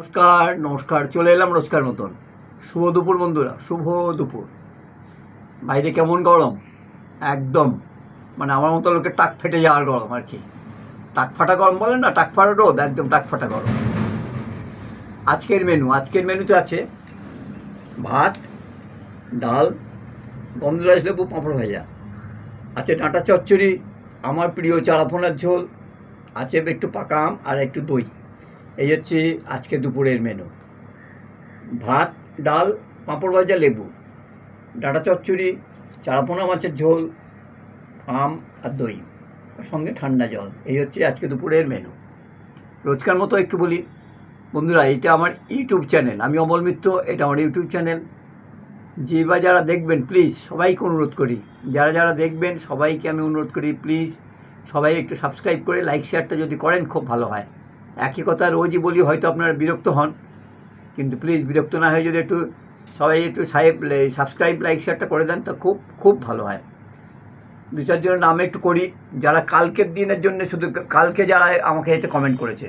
নমস্কার নমস্কার, চলে এলাম রোজকার মতন। শুভ দুপুর বন্ধুরা, শুভ দুপুর। বাইরে কেমন গরম? একদম। মানে আমার মতো লোকের টাক ফেটে যাওয়ার গরম আর কি। টাক ফাটা গরম বলেন না, টাক ফাটা রোদ, একদম টাক ফাটা গরম। আজকের মেনু আজকের মেনুতে আছে ভাত, ডাল গন্ধরাজ লেবু, পাঁপড় ভাজা। আছে ডাঁটা চচ্চড়ি, আমার প্রিয় চারাপোনার ঝোল, আছে একটু পাকা আম আর একটু দই। এই হচ্ছে আজকে দুপুরের মেনু ভাত, ডাল, পাঁপড় ভাজা, লেবু, ডাঁটা চচ্চড়ি, চারাপোনা মাছের ঝোল, আম আর দই সঙ্গে ঠান্ডা জল। এই হচ্ছে আজকে দুপুরের মেনু রোজকার মতো একটু বলি। বন্ধুরা এটা আমার ইউটিউব চ্যানেল আমি অমল মিত্র, এটা আমার ইউটিউব চ্যানেল যে বা যারা দেখবেন প্লিজ সবাইকে অনুরোধ করি। যারা যারা দেখবেন, সবাইকে আমি অনুরোধ করি প্লিজ সবাই একটু সাবস্ক্রাইব করে লাইক শেয়ারটা যদি করেন, খুব ভালো হয়। একই কথা রোজই বলি, হয়তো আপনারা বিরক্ত হন, কিন্তু প্লিজ বিরক্ত না হয়ে যদি একটু সবাই একটু সাহেব সাবস্ক্রাইব লাইক শেয়ারটা করে দেন, তো খুব খুব ভালো হয়। দু চারজনের নাম একটু করি, যারা কালকের দিনের জন্য শুধু কালকে যারা আমাকে এতে কমেন্ট করেছে,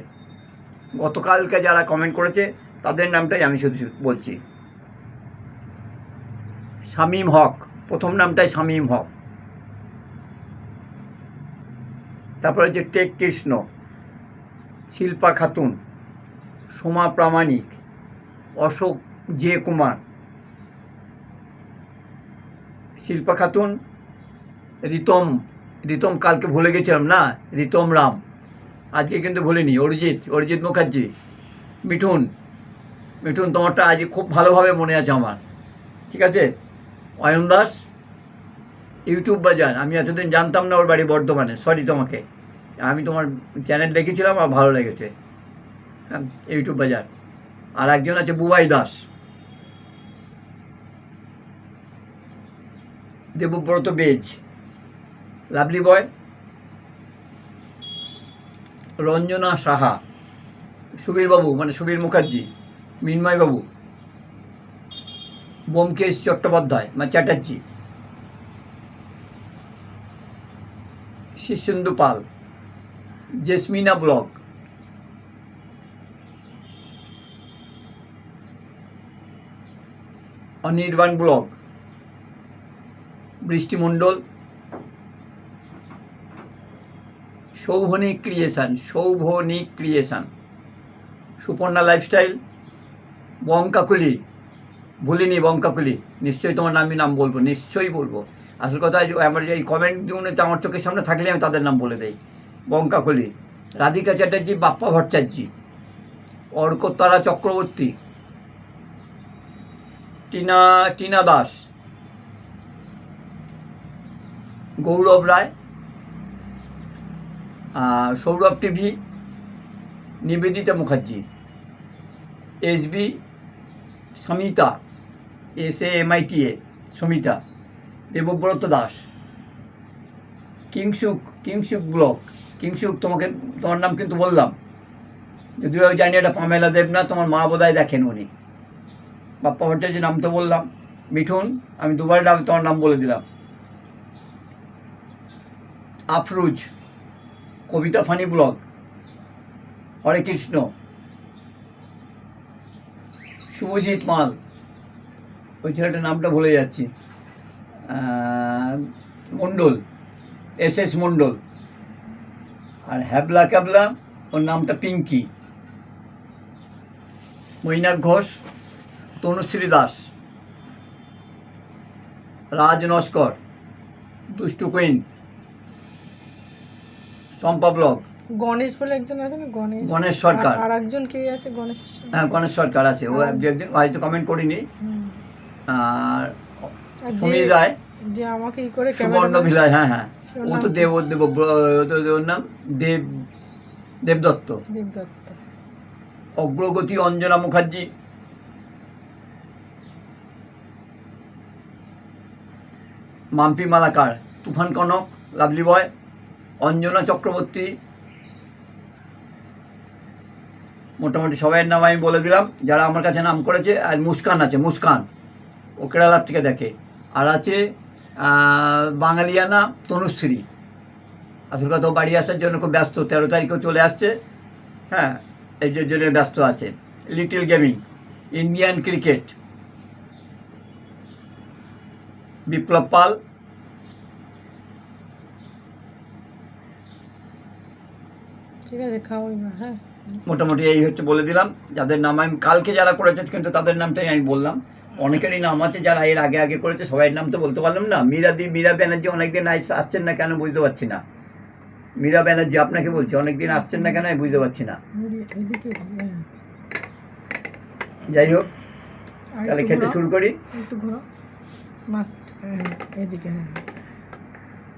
গতকালকে যারা কমেন্ট করেছে, তাদের নামটাই আমি শুধু বলছি। শামীম হক, প্রথম নামটাই শামীম হক। তারপরে হচ্ছে টেক কৃষ্ণ। শিল্পা খাতুন, সোমা প্রামাণিক, অশোক জে কুমার। শিল্পা খাতুন, রিতম রিতম কালকে ভুলে গেছিলাম না? রিতম রাম। আজকে কিন্তু ভুলিনি, অরিজিৎ অরিজিৎ মুখার্জি, মিঠুন। মিঠুন তোমারটা আজ খুব ভালোভাবে মনে আছে আমার। ঠিক আছে? অয়ন দাস, ইউটিউব বাজার, আমি এতদিন জানতাম না ওর বাড়ি বর্ধমানে, সরি তোমাকে। আমি তোমার চ্যানেল দেখেছিলাম আর ভালো লেগেছে। হ্যাঁ ইউটিউব বাজার। আর একজন আছে বুবাই দাস। দেবব্রত বেজ। Lovely boy Ranjana Saha. সুবীরবাবু মানে সুবীর মুখার্জি। মিন্ময়বাবু। বোমকেশ চট্টোপাধ্যায় মানে চ্যাটার্জি। শিশুন্দু পাল। Jesmina block Anirban vlog Brishti Mondal Souvanik creation Souvanik creation Suparna lifestyle Bonkakuli ভুলিনি বঙ্কাকুলি নিশ্চয়ই তোমার নামই নাম বলব, নিশ্চয়ই বলব। আসল কথা আমার এই কমেন্ট কমেন্টগুলোতে আমার চোখের সামনে থাকলে আমি তাদের নাম বলে দেই। Bankakuli Radhika Chatterjee, Bappa Bhattacharya Arkatara Chakraborty, Tina Tina Das, Gourab Roy Sourav TV, Nivedita Mukherjee SB Samita, S A M I T A, Samita, Debabrata Das, Kingshuk Kingshuk blog Kingshuk তোমাকে, তোমার নাম কিন্তু বললাম। যদিও জানি এটা Pamela দেব না, তোমার মা বোধহয় দেখেন উনি। বাপ্পা ভট্টাচার্যের নাম তো বললাম, মিঠুন, আমি দুবার নাম, তোমার নাম বলে দিলাম। আফরুজ, কবিতা ফানি ব্লগ, হরে কৃষ্ণ, শুভজিৎ মাল, ওই ছেলেটার নামটা ভুলে যাচ্ছি। মণ্ডল, এস এস মণ্ডল। হ্যাবলা ক্যাবলা ওর নামটা পিঙ্কি। মৈনাক ঘোষ তনুশ্রী দাস। রাজ নস্কর দুষ্টু কুইন। শম্পা ব্লক। গণেশ বলে একজন আছে না? গণেশ। গণেশ সরকার। আর একজন কে আছে? গণেশ হ্যাঁ গণেশ সরকার আছে। ও এক- দু একদিন হয়তো কমেন্ট করিনি। আর আর সমীর রায়। যে আমাকে ই করে সুবর্ণ ভিলায় হ্যাঁ হ্যাঁ। ও তো দেব দেব ওর নাম দেব দেবদত্ত। দেবদত্ত। অগ্রগতি Anjana Mukherjee. Mampi Malakar Tufan Kanak lovely boy Anjana Chakraborty. মোটামুটি সবাইয়ের নাম আমি বলে দিলাম যারা আমার কাছে নাম করেছে আর মুস্কান আছে মুস্কান। ও কেরালার থেকে দেখে। আর আছে বাঙালিয়ানা তনুশ্রী। আসল কথা বাড়ি আসার জন্য খুব ব্যস্ত তেরো তারিখেও চলে আসছে। হ্যাঁ এই যে জন্য ব্যস্ত আছে। Little gaming Indian cricket Biplab Pal. ঠিক আছে হ্যাঁ। মোটামুটি এই হচ্ছে বলে দিলাম। যাদের নাম আমি কালকে যারা করেছে কিন্তু তাদের নামটাই আমি বললাম। অনেকেরই নাম আছে যারা এর আগে আগে করেছে সবাই নাম তো বলতে পারলাম না। মীরাদি মীরা ব্যানার্জি অনেকদিন আসছেন না কেন বুঝতে পারছি না। মীরা ব্যানার্জি আপনাকে বলছি অনেকদিন আসছেন না কেন আমি বুঝতে পারছি না। যাই হোক তাহলে খেতে শুরু করি। হ্যাঁ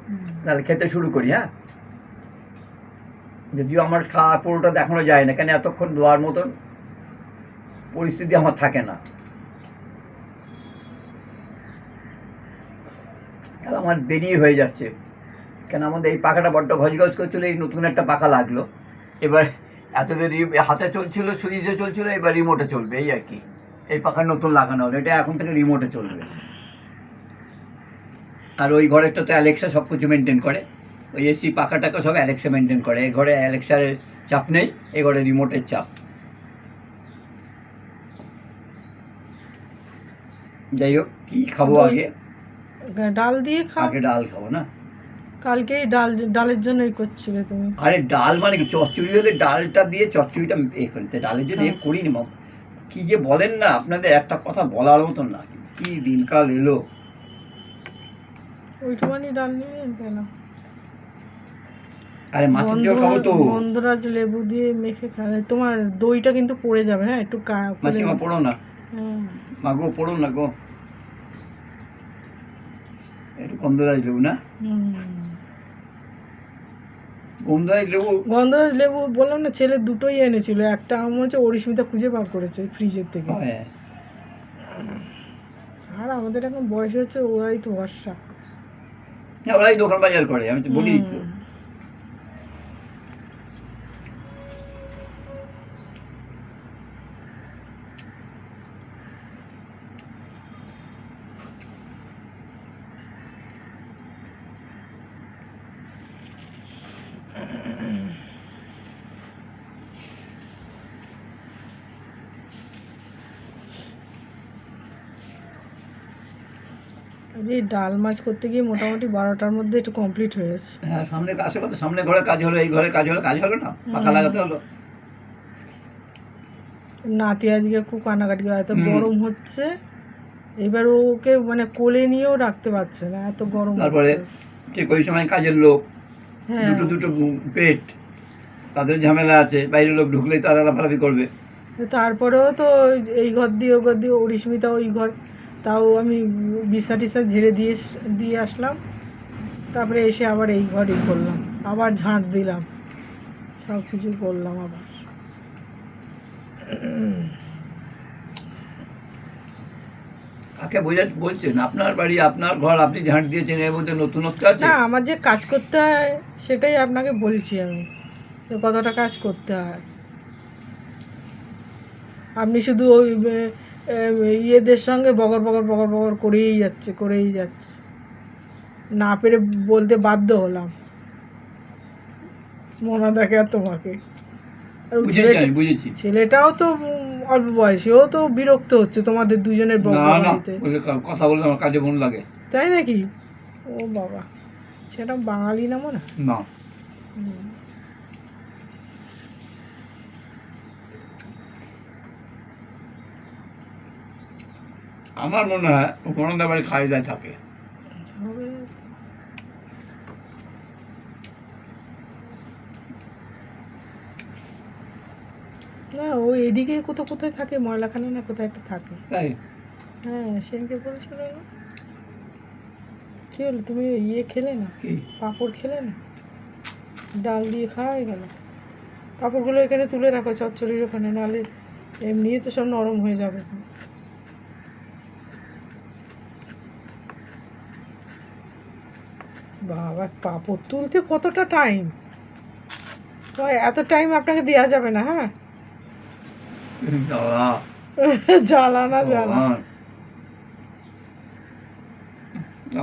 হ্যাঁ। তাহলে খেতে শুরু করি হ্যাঁ? যদিও আমার খাওয়া পুরোটা দেখানো যায় না কেন এতক্ষণ দোয়ার মতন পরিস্থিতি আমার থাকে না। আমার দেরি হয়ে যাচ্ছে? কেন আমাদের এই পাখাটা বড্ড ঘজগজ করছিল এই নতুন একটা পাখা লাগল। এবার এতদিন হাতে চলছিল সুইচে চলছিল এবার রিমোটে চলবে এই আর কি। এই পাখা নতুন লাগানো হলো এটা এখন থেকে রিমোটে চলবে। আর ওই ঘরেরটা তো অ্যালেক্সা সব কিছু মেনটেন করে। ওই এসি পাখাটাকে সব অ্যালেক্সা মেনটেন করে। এই ঘরে অ্যালেক্সার চাপ নেই এই ঘরে রিমোটের চাপ। যাই হোক কী খাব আগে? ডাল দিয়ে খাও। আগে ডাল খাব না? কালকে ডাল ডালের জন্যই করছিলে তুমি। আরে ডাল মানে কি? চচ্চড়ি হলে ডালটা দিয়ে চচ্চড়িটা এ করি। তা ডালের জন্য এ হ্যাঁ। করিনি মা। কি যে বলেন না আপনাদের একটা কথা বলার মতন না। কি দিনকাল এলো। ওইটুখানি ডাল নিয়ে কেন আরে মাছের ঝোল খাব তো। গন্ধরাজ লেবু দিয়ে মেখে খাবে। তোমার দইটা কিন্তু পড়ে যাবে হ্যাঁ? একটু মাসিমা পড়ো না। হ্যাঁ। মা গো পড়ো না গো। গন্ধরাজ লেবু না। গন্ধরাজ লেবু গন্ধরাজ লেবু বললাম না ছেলে দুটোই এনেছিল। একটা আমার হচ্ছে অরিস্মিতা খুঁজে বার করেছে ফ্রিজের থেকে। হ্যাঁ। আর আমাদের এখন বয়স হচ্ছে ওরাই তো ভরসা ওরাই দোকান বাজার করে আমি তো বলি তো হুম। আর এই ডাল মাছ করতে গিয়ে মোটামুটি বারোটার মধ্যে একটু কমপ্লিট হয়ে গেছে। হ্যাঁ সামনে আসে কত সামনে ঘরে কাজ হলো এই ঘরে কাজ হলো কাজ হলো না? পাকা লাগাতে হলো। নাতি আজকে খুব কান্নাকাটি এত গরম হচ্ছে এবার ওকে মানে কোলে নিয়েও রাখতে পারছে না এত গরম তারপরে ঠিক ওই সময় কাজের লোক হ্যাঁ। দুটো দুটো পেট তাদের ঝামেলা আছে বাইরের লোক ঢুকলেই তারা লাফালাফি করবে। তারপরেও তো এই ঘর দিয়ে ও ঘর দিয়ে অরিস্মিতা ওই ঘর তাও আমি বিছনা টিসা ঝেড়ে দিয়ে দিয়ে আসলাম। তারপরে এসে আবার এই ঘরেই করলাম আবার ঝাঁট দিলাম। সব কিছু করলাম আবার। কাকে বোঝা বলছেন? আপনার বাড়ি আপনার ঘর আপনি ঝাঁট দিয়েছেন এর মধ্যে নতুনত্ব আছে? না আমার যে কাজ করতে হয় সেটাই আপনাকে বলছি আমি। যে কতটা কাজ করতে হয়। আপনি শুধু ওই ইয়েদের সঙ্গে বগর বগর বগর বগর করেই যাচ্ছে করেই যাচ্ছে। না পেরে বলতে বাধ্য হলাম। মনা দেখে আর তোমাকে। ছেলেটাও তো অল্প বয়সী ও তো বিরক্ত হচ্ছে তোমাদের দুজনের কথা বললে আমার কাজে মন লাগে। তাই নাকি? ও বাবা সেটা বাঙালি না মনে? না হুম। আমার মনে হয় গণদা বাড়ি থাকে। না ও এদিকে কোথাও কোথায় থাকে? ময়লাখানি না কোথায় একটা থাকে? তাই? হ্যাঁ সেদিনকে বলেছিল না? কী হলো? তুমি ইয়ে খেলে না? কি? পাঁপড় খেলে না? ডাল দিয়ে খাওয়া হয়ে গেল। পাঁপড়গুলো এখানে তুলে রাখো চচ্চড়ির ওখানে নাহলে এমনি তো সব নরম হয়ে যাবে। বাবা পাঁপড় তুলতে কতটা টাইম এত টাইম আপনাকে দেওয়া যাবে না হ্যাঁ? জ্বালা না জ্বালা।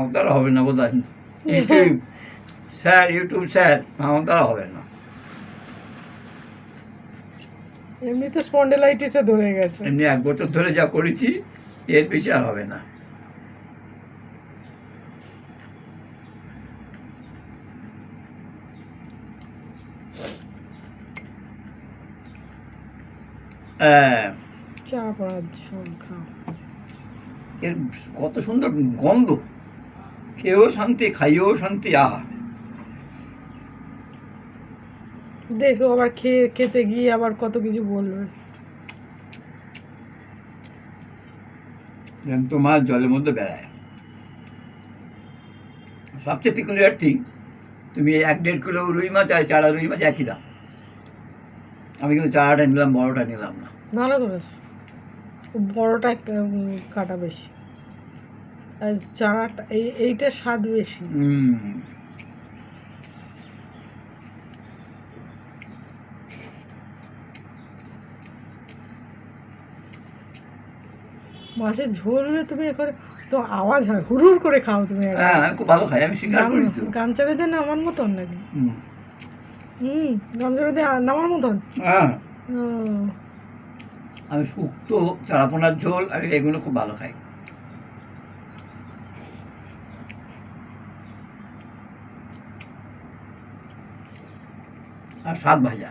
আমার হবে না বোধ ইউটিউব। স্যার ইউটিউব স্যার আমার দ্বারা হবে না। এমনি তো স্পন্ডেলাইটিসে ধরে গেছে। এমনি এক বছর ধরে যা করেছি এর বেশি আর হবে না আহ, চা ঝোল এর কত সুন্দর গন্ধ। খেয়েও শান্তি খাইয়েও শান্তি আহা। দেখো আবার খেয়ে খেতে গিয়ে আবার কত কিছু বলবে। জ্যান্ত মাছ জলের মধ্যে বেড়ায়। সবচেয়ে পিকুলিয়ার থিং তুমি এক দেড় কিলো রুই মাছ আর চারা রুই মাছ একই দাম। আমি কিন্তু চারাটা নিলাম বড়টা নিলাম না। ভালো করেছ। বড়টা কাটা বেশি। আর চারাটা এই এইটার স্বাদ বেশি। মাছের ঝোল হলে তুমি এখানে তো আওয়াজ হয় হুড়ুর করে খাও তুমি হ্যাঁ খুব ভালো খাই আমি স্বীকার করি তো। গামছা বেঁধে নামার মতন নাকি? হুম। নামার মতন। হ্যাঁ। আমি শুক্তো চারাপোনার ঝোল আমি এগুলো খুব ভালো খাই। আর শাক ভাজা।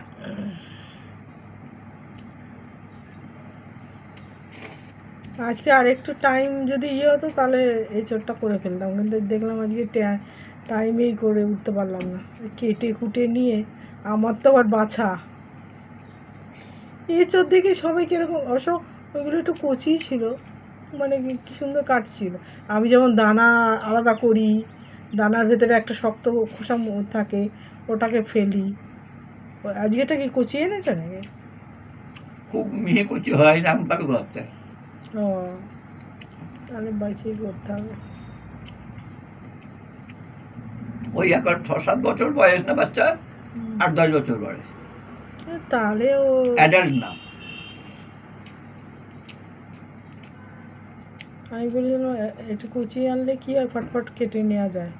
আজকে আর একটু টাইম যদি ইয়ে হতো তাহলে এই চোরটা করে ফেলতাম। কিন্তু দেখলাম আজকে টাইমেই করে উঠতে পারলাম না। কেটে কুটে নিয়ে আমার তো আবার বাছা। এই চোর দেখে সবাই কীরকম অশোক ওইগুলো একটু কচি ছিল। মানে কি সুন্দর কাটছিল। আমি যেমন দানা আলাদা করি দানার ভেতরে একটা শক্ত খোসা থাকে ওটাকে ফেলি। আজকেটা কি কচি এনেছে নাকি? খুব মিহি কুচি হয় করতে ও তাহলে বাছিয়ে করতে হবে। ওই এখন ছ সাত বছর বয়স না বাচ্চা? আট দশ বছর বয়স। তাহলে ও অ্যাডাল্ট না। আমি বলেছিলাম এ- একটু কুচি আনলে কি হয়? ফটফট কেটে নেওয়া যায়।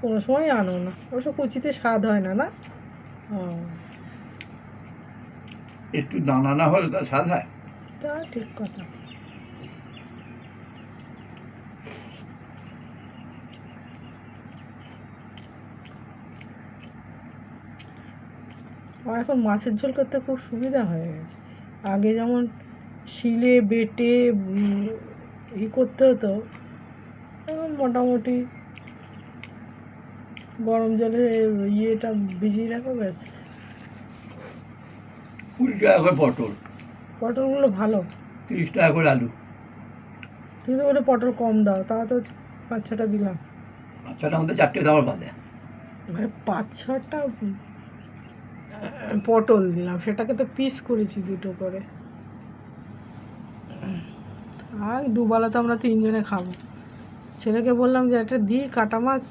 কোনো সময় আনো না। অবশ্য কুচিতে স্বাদ হয় না না? একটু দানা না হলে তার স্বাদ হয়। তা ঠিক কথা। আমার এখন মাছের ঝোল করতে খুব সুবিধা হয়ে গেছে। আগে যেমন শিলে বেটে ই করতে হতো এখন মোটামুটি গরম জলে ইয়েটা ভিজিয়ে রাখো ব্যাস। কুড়ি টাকা করে পটল। পটলগুলো ভালো। তিরিশ টাকা করে আলু। তুমি তো বলে পটল কম দাও তা তো পাঁচ ছটা দিলাম। পাঁচ ছটা মধ্যে চারটে খাবার বাদে। মানে পাঁচ ছটা পটল দিলাম। সেটাকে তো পিস করেছি দুটো করে। আর দুবেলা তো আমরা তিনজনে খাব। ছেলেকে বললাম যে, একটা দিই কাটা মাছ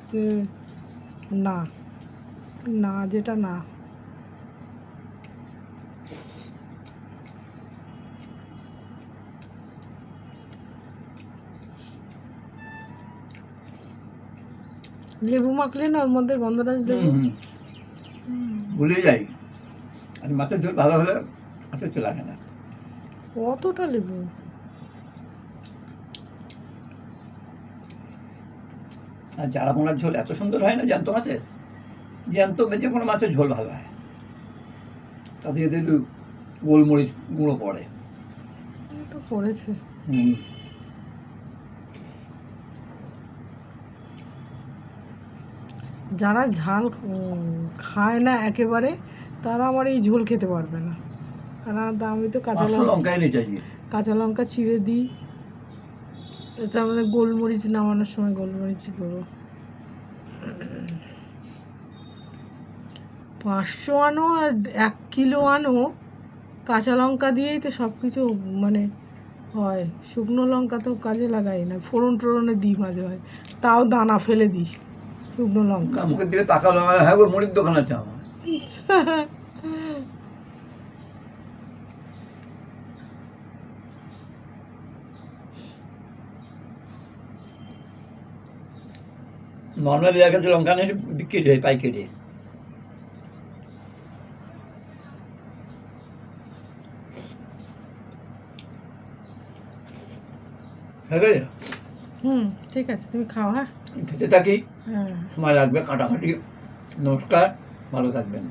না না, যেটা না। লেবু মাখলে না, ওর মধ্যে গন্ধরাজ লেবু ভুলে যাই। আর মাছের ঝোল ভালো হলে মাছের ঝোল লাগে না। কতটা লেবু? আর চারা পোনার ঝোল এত সুন্দর হয় না জ্যান্ত মাছের জ্যান্ত যে কোনো মাছের ঝোল ভালো হয়। তাতে যদি একটু গোলমরিচ গুঁড়ো পড়ে। তো পড়েছে। হুম। যারা ঝাল খায় না একেবারে তারা আমার এই ঝোল খেতে পারবে না। কারণ আমি তো কাঁচা লঙ্কা কাঁচা লঙ্কা চিড়ে দিই। এতে আমাদের গোলমরিচ নামানোর সময় গোলমরিচ করব পাঁচশো আনো আর এক কিলো আনো কাঁচা লঙ্কা দিয়েই তো সব কিছু মানে হয়। শুকনো লঙ্কা তো কাজে লাগাই না ফোড়ন টোড়নে দিই মাঝে মাঝে। তাও দানা ফেলে দিই। শুকনো লঙ্কা। মুখের দিকে তাকালো আমার হ্যাঁ ওর মুড়ির দোকান আছে আমার। নর্মাল জায়গাতে লঙ্কা নিয়ে বিক্রি হয় পাইকারি। হ্যাঁ হুম ঠিক আছে তুমি খাও হ্যাঁ। খেতে থাকি। সময় লাগবে কাটাকাটি। নমস্কার ভালো থাকবেন।